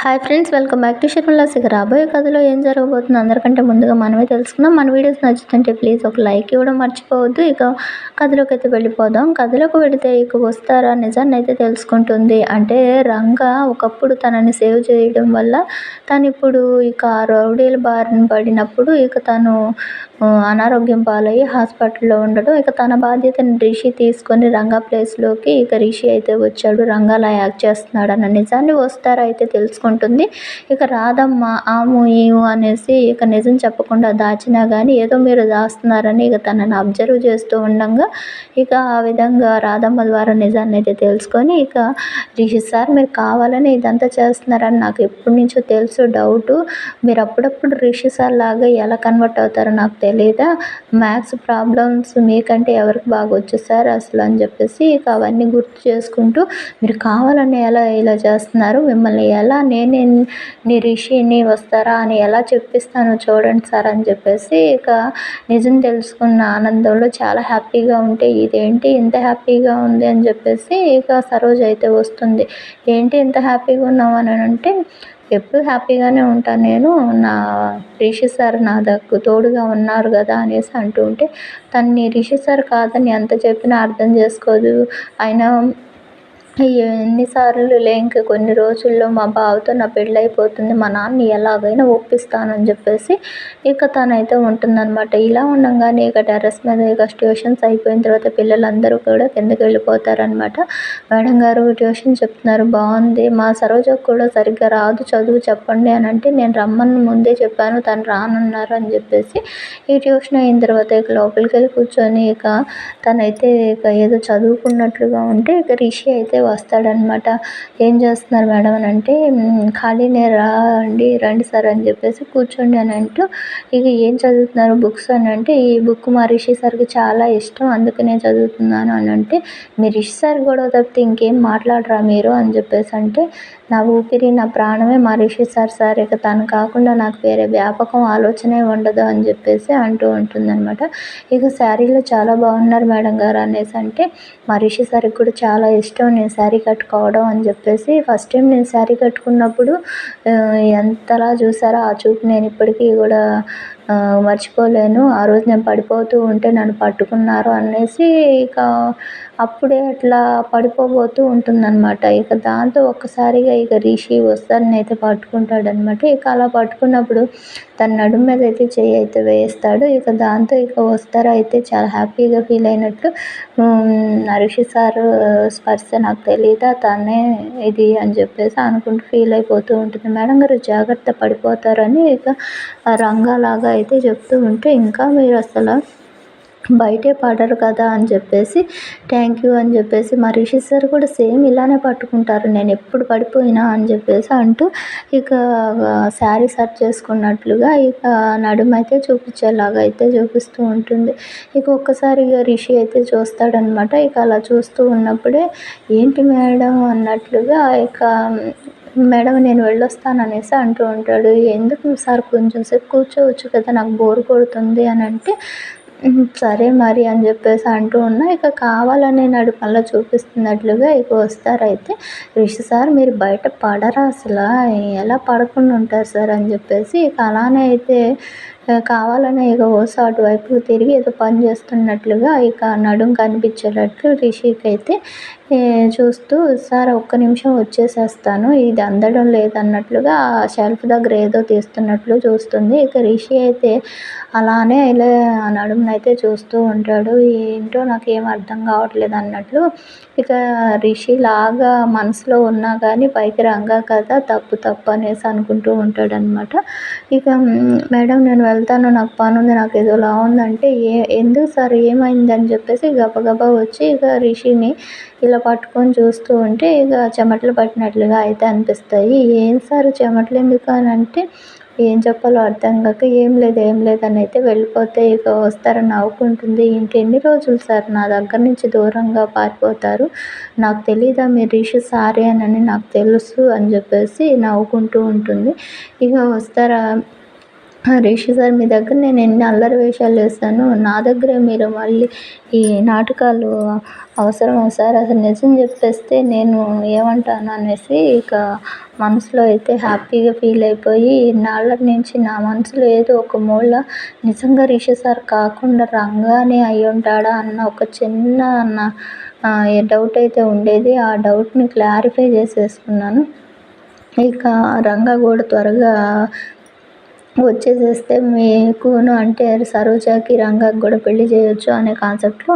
Hi friends welcome back to Sharmila's Shikhar రాబోయే కథలో ఏం జరగబోతుందో అందరికంటే ముందుగా మనమే తెలుసుకుందాం. మన వీడియోస్ నచ్చుతుంటే ప్లీజ్ ఒక లైక్ ఇవ్వడం మర్చిపోవద్దు. ఇక కథలోకి అయితే వెళ్ళిపోదాం. కథలోకి వెళితే ఇక వస్తారా? నిజాన్ని అయితే తెలుసుకుంటుంది. అంటే రంగ ఒకప్పుడు తనని సేవ్ చేయడం వల్ల తను ఇప్పుడు ఇక రౌడీల బారిన పడినప్పుడు ఇక తను అనారోగ్యం పాలయ్యి హాస్పిటల్లో ఉండడం ఇక తన బాధ్యతను రిషి తీసుకొని రంగా ప్లేస్లోకి ఇక రిషి అయితే వచ్చాడు. రంగాలా యాక్ట్ చేస్తున్నాడు అన్న నిజాన్ని వస్తారా అయితే తెలుసుకుంటాం ఉంటుంది ఇక రాధమ్మ ఆము ఈము అనేసి ఇక నిజం చెప్పకుండా దాచినా కానీ ఏదో మీరు దాస్తున్నారని ఇక తనని అబ్జర్వ్ చేస్తూ ఉండగా ఇక ఆ విధంగా రాధమ్మ ద్వారా నిజాన్ని అయితే తెలుసుకొని ఇక రిషి సార్ మీరు కావాలని ఇదంతా చేస్తున్నారని నాకు ఎప్పటి నుంచో తెలుసు డౌటు మీరు అప్పుడప్పుడు రిషి సార్ లాగా ఎలా కన్వర్ట్ అవుతారో నాకు తెలియదా మ్యాథ్స్ ప్రాబ్లమ్స్ మీకంటే ఎవరికి బాగా వచ్చు సార్ అసలు? అని చెప్పేసి ఇక అవన్నీ గుర్తు చేసుకుంటూ మీరు కావాలని ఎలా ఇలా చేస్తున్నారు? మిమ్మల్ని ఎలా నేనే నీ రిషిని వస్తారా అని ఎలా చెప్పిస్తాను చూడండి సార్ అని చెప్పేసి ఇక నిజం తెలుసుకున్న ఆనందంలో చాలా హ్యాపీగా ఉంటే ఇదేంటి ఇంత హ్యాపీగా ఉంది అని చెప్పేసి ఇక సరోజ అయితే వస్తుంది. ఏంటి ఇంత హ్యాపీగా ఉన్నావు అని అంటే ఎప్పుడు హ్యాపీగానే ఉంటాను నేను నా రిషి సార్ నా దగ్గర తోడుగా ఉన్నారు కదా అనేసి అంటూ ఉంటే తన్ని రిషి సార్ కాదని ఎంత చెప్పినా అర్థం చేసుకోదు. ఆయన ఎన్నిసార్లు ఇంక కొన్ని రోజుల్లో మా బావతో నా పెళ్ళి అయిపోతుంది మా నాన్న ఎలాగైనా ఒప్పిస్తానని చెప్పేసి ఇక తనైతే ఉంటుందన్నమాట. ఇలా ఉండగానే ఇక టెర్రస్ మీద ఇక ట్యూషన్స్ అయిపోయిన తర్వాత పిల్లలందరూ కూడా కిందకి వెళ్ళిపోతారనమాట మేడం గారు ట్యూషన్ చెప్తున్నారు బాగుంది మా సరోజకు కూడా సరిగ్గా రాదు చదువు చెప్పండి అని అంటే నేను రమ్మని ముందే చెప్పాను తను రానున్నారు అని చెప్పేసి ఈ ట్యూషన్ అయిన తర్వాత ఇక లోపలికి వెళ్ళి కూర్చొని ఇక తనైతే ఇక ఏదో చదువుకున్నట్లుగా ఉంటే ఇక రిషి అయితే వస్తాడనమాట. ఏం చేస్తున్నారు మేడం అని అంటే ఖాళీనే రండి రండి సార్ అని చెప్పేసి కూర్చోండి అని అంటూ ఇక ఏం చదువుతున్నారు బుక్స్ అని అంటే ఈ బుక్ మా రిషి సార్కి చాలా ఇష్టం అందుకనే చదువుతున్నాను అని అంటే మీ రిషి సార్ గొడవ తప్పితే ఇంకేం మాట్లాడరా మీరు అని చెప్పేసి అంటే నా ఊపిరి నా ప్రాణమే మా రిషి సార్ సార్ ఇక తను కాకుండా నాకు వేరే వ్యాపకం ఆలోచనే ఉండదు అని చెప్పేసి అంటూ ఉంటుందన్నమాట ఇక శారీలో చాలా బాగున్నారు మేడం గారు అనేసి అంటే మా రిషి సార్కి కూడా చాలా ఇష్టం నేను శారీ కట్టుకోవడం అని చెప్పేసి ఫస్ట్ టైం నేను శారీ కట్టుకున్నప్పుడు ఎంతలా చూసారో ఆ చూపు నేను ఇప్పటికీ కూడా మర్చిపోలేను. ఆ రోజు నేను పడిపోతూ ఉంటే నన్ను పట్టుకున్నారు అనేసి ఇక అప్పుడే అట్లా పడిపోబోతూ ఉంటుందన్నమాట. ఇక దాంతో ఒక్కసారిగా ఇక రిషి వస్తారని అయితే పట్టుకుంటాడనమాట ఇక అలా పట్టుకున్నప్పుడు తన నడుము మీద అయితే చేయి అయితే వేస్తాడు. ఇక దాంతో ఇక వస్తారు అయితే చాలా హ్యాపీగా ఫీల్ అయినట్లు. రిషి సార్ స్పర్శ నాకు తెలియదా తనే ఇది అని చెప్పేసి అనుకుంటూ ఫీల్ అయిపోతూ ఉంటుంది. మేడం గారు జాగ్రత్త పడిపోతారని ఇక రంగాలాగా అయితే చెప్తూ ఉంటే ఇంకా మీరు అసలు బయటే పాడరు కదా అని చెప్పేసి థ్యాంక్ యూ అని చెప్పేసి మా రిషి సార్ కూడా సేమ్ ఇలానే పట్టుకుంటారు నేను ఎప్పుడు పడిపోయినా అని చెప్పేసి అంటూ ఇక శారీ సర్చ్ చేసుకున్నట్లుగా ఇక నడుమైతే చూపించేలాగా అయితే చూపిస్తూ ఉంటుంది. ఇక ఒక్కసారిగా రిషి అయితే చూస్తాడనమాట. ఇక అలా చూస్తూ ఉన్నప్పుడే ఏంటి మేడం అన్నట్లుగా ఇక మేడం నేను వెళ్ళొస్తాను అనేసి అంటూ ఉంటాడు. ఎందుకు సార్ కొంచెం సేపు కూర్చోవచ్చు కదా నాకు బోర్ కొడుతుంది అని అంటే సరే మరి అని చెప్పేసి అంటూ ఉన్నా. ఇక కావాలనే నడుపల్లా చూపిస్తున్నట్లుగా ఇక వస్తారైతే రిషి సార్ మీరు బయట పడరా అసలు? ఎలా పడకుండా ఉంటారు సార్ అని చెప్పేసి ఇక అలానే అయితే కావాలనే ఇక ఓసా అటువైపు తిరిగి ఏదో పని చేస్తున్నట్లుగా ఇక నడుం కనిపించేటట్లు రిషికి అయితే చూస్తూ సార్ ఒక్క నిమిషం వచ్చేసేస్తాను. ఇది అందడం లేదన్నట్లుగా షెల్ఫ్ దగ్గర ఏదో తీస్తున్నట్లు చూస్తుంది. ఇక రిషి అయితే అలానే ఇలా నడుమునైతే చూస్తూ ఉంటాడు. ఏంటో నాకు ఏం అర్థం కావట్లేదు అన్నట్లు ఇక రిషి లాగా మనసులో ఉన్నా కానీ పైకి రంగా కదా తప్పు తప్పు అనేసి అనుకుంటూ ఉంటాడనమాట ఇక మేడం నేను వెళ్తాను నాకు పని ఉంది నాకు ఏదోలా ఉందంటే ఏ ఎందుకు సార్ ఏమైంది అని చెప్పేసి గబగబా వచ్చి ఇక రిషిని ఇలా పట్టుకొని చూస్తూ ఉంటే ఇక చెమటలు పట్టినట్లుగా అయితే అనిపిస్తాయి. ఏం సార్ చెమటలు ఎందుకు అని అంటే ఏం చెప్పాలో అర్థం కాక ఏం లేదు ఏం లేదని అయితే వెళ్ళిపోతే ఇక వస్తారని నవ్వుకుంటుంది. ఇంకెన్ని రోజులు సార్ నా దగ్గర నుంచి దూరంగా పారిపోతారు? నాకు తెలీదా మీరు రిషి సారే అని నాకు తెలుసు అని చెప్పేసి నవ్వుకుంటూ ఉంటుంది. ఇక వస్తారా? రిషి సార్ మీ దగ్గర నేను ఎన్ని అల్లరి వేషాలు వేసాను నా దగ్గరే మీరు మళ్ళీ ఈ నాటకాలు అవసరమా సార్ అసలు నిజం చెప్పేస్తే నేను ఏమంటాను అనేసి ఇక మనసులో అయితే హ్యాపీగా ఫీల్ అయిపోయి నాళ్ళ నుంచి నా మనసులో ఏదో ఒక మూల నిజంగా రిషి సార్ కాకుండా రంగానే అయి ఉంటాడా అన్న ఒక చిన్న అన్న డౌట్ అయితే ఉండేది. ఆ డౌట్ని క్లారిఫై చేసేసుకున్నాను. ఇక రంగా కూడా త్వరగా వచ్చేసేస్తే మీకును అంటే సరోజాకి రంగాకి కూడా పెళ్ళి చేయొచ్చు అనే కాన్సెప్ట్లో